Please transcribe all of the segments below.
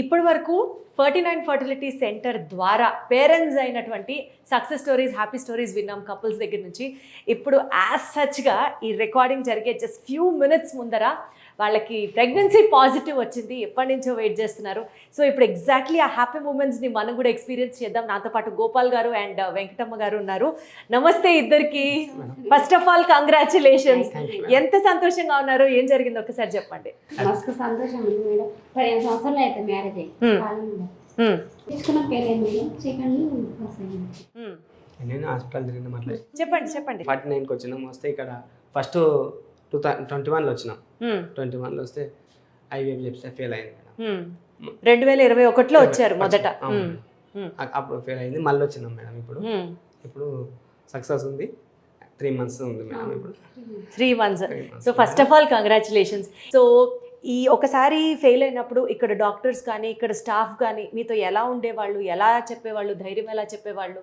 ఇప్పటి వరకు forty nine fertility centre ద్వారా పేరెంట్స్ అయినటువంటి సక్సెస్ స్టోరీస్ హ్యాపీ స్టోరీస్ విన్నాం కపుల్స్ దగ్గర నుంచి. ఇప్పుడు యాజ్ సచ్గా ఈ రికార్డింగ్ జరిగే జస్ట్ ఫ్యూ మినిట్స్ ముందర వాళ్ళకి ప్రెగ్నెన్సీ పాజిటివ్ వచ్చింది. ఎప్పటి నుంచో వెయిట్ చేస్తున్నారు. సో ఇప్పుడు ఎగ్జాక్ట్లీ ఆ హ్యాపీ మూమెంట్స్ని మనం కూడా ఎక్స్పీరియన్స్ చేద్దాం. నాతో పాటు గోపాల్ గారు అండ్ వెంకటమ్మ గారు ఉన్నారు. నమస్తే ఇద్దరికి. ఫస్ట్ ఆఫ్ ఆల్ కంగ్రాచులేషన్స్ ఎంత సంతోషంగా ఉన్నారు? ఏం జరిగింది ఒకసారి చెప్పండి. మస్తు సంతోషం ఉంది మేడం. పదిహేను సంవత్సరాలు అయితే మ్యారేజ్ అయ్యి. కాలం మీద. హ్మ్, తీసుకున్న పేరు మేడం? చికెన్ పాస్ అయ్యింది హ్మ్. నేను హాస్పిటల్ తిరిగిన మళ్ళీ. చెప్పండి చెప్పండి. ఫార్టీ నైన్కి వచ్చినాం. వస్తే ఇక్కడ ఫస్ట్ టూ థౌ ట్వంటీ వన్లో వచ్చినాం. ట్వంటీ వన్లో వస్తే ఐవీఎఫ్ చెప్తే ఫెయిల్ అయింది. రెండు వేల ఇరవై ఒకటిలో వచ్చారు మొదట. అప్పుడు ఫెయిల్ అయింది. మళ్ళీ వచ్చినాం మేడం ఇప్పుడు. ఇప్పుడు సక్సెస్ ఉంది. త్రీ మంత్స్ ఉంది మేడం ఇప్పుడు. Three months. So first of all congratulations so ఈ ఒకసారి ఫెయిల్ అయినప్పుడు ఇక్కడ డాక్టర్స్ కానీ ఇక్కడ స్టాఫ్ కానీ మీతో ఎలా ఉండేవాళ్ళు? ఎలా చెప్పేవాళ్ళు? ధైర్యం ఎలా చెప్పేవాళ్ళు?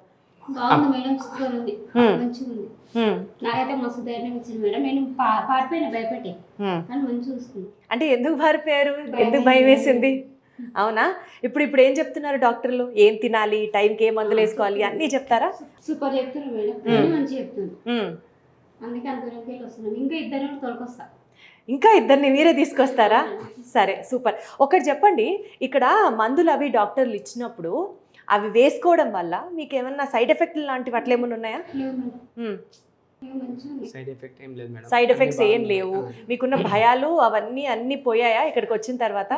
బాగుంది మేడం సూపర్ ఉంది. మంచిగా ఉంది హ్మ్, నాకైతే మస్తు ధైర్యం ఇచ్చింది మేడం. నేను పా- పాడిపోయిన భయపెట్టే. హ్మ్. కానీ మంచిగా చూస్తుంది. అంటే ఎందుకు మారిపోయారు ఎందుకు భయం వేసింది అవునా? ఇప్పుడు ఇప్పుడు ఏం చెప్తున్నారు డాక్టర్లు? ఏం తినాలి? టైంకి ఏ మందులు వేసుకోవాలి? అన్నీ చెప్తారా? సూపర్ చెప్తున్నారు మేడం. అందుకే ఇద్దరు తోలుకొస్తా. ఇంకా ఇద్దరిని మీరే తీసుకొస్తారా? సరే సూపర్. ఒకటి చెప్పండి. ఇక్కడ మందులు అవి డాక్టర్లు ఇచ్చినప్పుడు అవి వేసుకోవడం వల్ల మీకు ఏమన్నా సైడ్ ఎఫెక్ట్లు లాంటివి అట్లా ఏమైనా ఉన్నాయా? సైడ్ ఎఫెక్ట్ ఎఫెక్ట్స్ ఏం. లేవు. మీకున్న భయాలు అవన్నీ అన్నీ పోయాయా ఇక్కడికి వచ్చిన తర్వాత.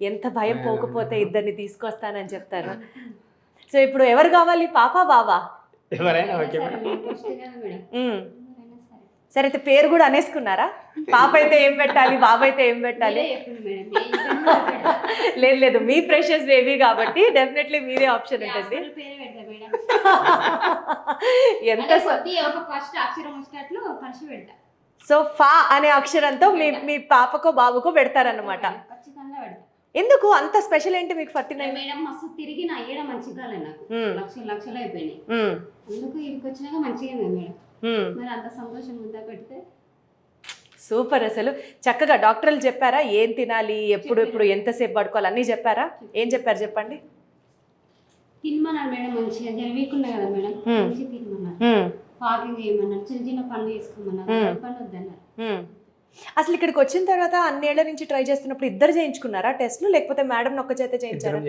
ఎంత భయం పోకపోతే. ఇద్దరిని తీసుకొస్తానని చెప్తారు. సో ఇప్పుడు ఎవరు కావాలి? పాపా బావా? ఎవరైనా ఓకే సరే అయితే పేరు కూడా అనేసుకున్నారా? పాప అయితే ఏం పెట్టాలి బాబు అయితే ఏం పెట్టాలి. లేదు లేదు మీ ప్రెషస్ బేబీ కాబట్టి డెఫినెట్లీ మీరే ఆప్షన్ ఉంటుంది. ఎంత సో ఫా అనే అక్షరంతో మీ మీ పాపకో బాబుకో పెడతారన్నమాట. ఖచ్చితంగా పెడతా. ఎందుకు? అంత స్పెషల్ ఏంటి మీకు ఫార్టీ నైన్? మేడం మస్తు తిరిగి నా ఏడ మంచిగా నాకు. లక్షలు లక్షలు అయిపోయినాయి. అందుకు ఇక్కడికి వచ్చినాక మంచిగా మేడం. మరి అంత సంతోషం ఉందా పెడితే? సూపర్ అసలు. చక్కగా డాక్టర్లు చెప్పారా? ఏం తినాలి? ఎప్పుడు ఎప్పుడు ఎంతసేపు పడుకోవాలి? అన్నీ చెప్పారా? ఏం చెప్పారు చెప్పండి? తినమన్నారు మేడం మంచిగా. కదా మేడం. మంచిగా తినమన్నారు. వాకింగ్ చేయమన్నారు. చిన్న చిన్న పనులు చేసుకోమన్నారు. పనులు వద్దన్నారు. అసలు ఇక్కడికి వచ్చిన తర్వాత అన్నేళ్ళ నుంచి ట్రై చేస్తున్నప్పుడు ఇద్దరు చేయించుకున్నారా టెస్ట్లు? లేకపోతే మేడం ఒక్క చేత చేయించారా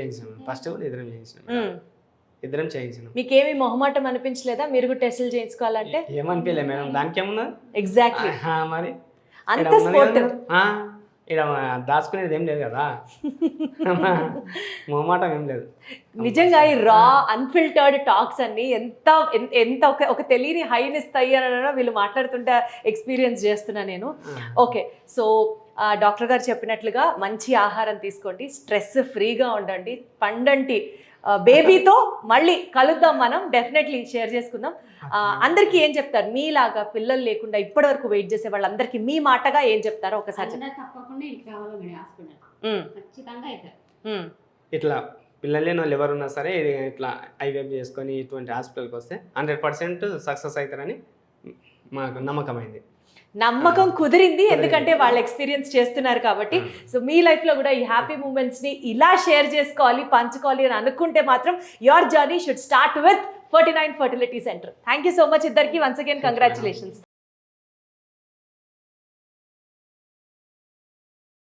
ఫస్ట్ కూడా ఇద్దరం చేయించినాం. ఇద్దరం చేయించినాం. మీకేమీ మొహమాటం అనిపించలేదా? మీరు కూడా టెస్టులు చేయించుకోవాలంటే? ఏమనిపించలే మేడం దానికి ఏమున్నా ఎగ్జాక్ట్లీ మరి. అంత ఈడ దాచుకునేది ఏం లేదు కదా. మొహమాటం ఏం లేదు. నిజంగా ఈ రా అన్ఫిల్టర్డ్ టాక్స్ అన్ని ఎంత ఎంత ఒక ఒక తెలియని హైని ఇస్తాయి అని వీళ్ళు మాట్లాడుతుంటే ఎక్స్పీరియన్స్ చేస్తున్నా నేను. ఓకే సో డాక్టర్ గారు చెప్పినట్లుగా మంచి ఆహారం తీసుకోండి స్ట్రెస్ ఫ్రీగా ఉండండి పండంటి బేబీతో మళ్ళీ కలుద్దాం మనం. డెఫినెట్లీ షేర్ చేసుకుందాం. అందరికీ ఏం చెప్తారు? మీలాగా పిల్లలు లేకుండా ఇప్పటి వరకు వెయిట్ చేసే వాళ్ళందరికీ మీ మాటగా ఏం చెప్తారో ఒకసారి ఇట్లా పిల్లలు లేని వాళ్ళు ఎవరు ఉన్నా సరే ఇది ఇట్లా ఐవేప్ చేసుకొని ఇటువంటి హాస్పిటల్కి వస్తే హండ్రెడ్ పర్సెంట్ సక్సెస్ అవుతారని మాకు నమ్మకమైంది. నమ్మకం కుదిరింది ఎందుకంటే వాళ్ళు ఎక్స్పీరియన్స్ చేస్తున్నారు కాబట్టి. సో మీ లైఫ్లో కూడా ఈ హ్యాపీ మూమెంట్స్ని ఇలా షేర్ చేసుకోవాలి పంచుకోవాలి అని అనుకుంటే మాత్రం your journey should start with forty nine fertility centre thank you so much ఇద్దరికి వన్స్ అగైన్ కంగ్రాచులేషన్స్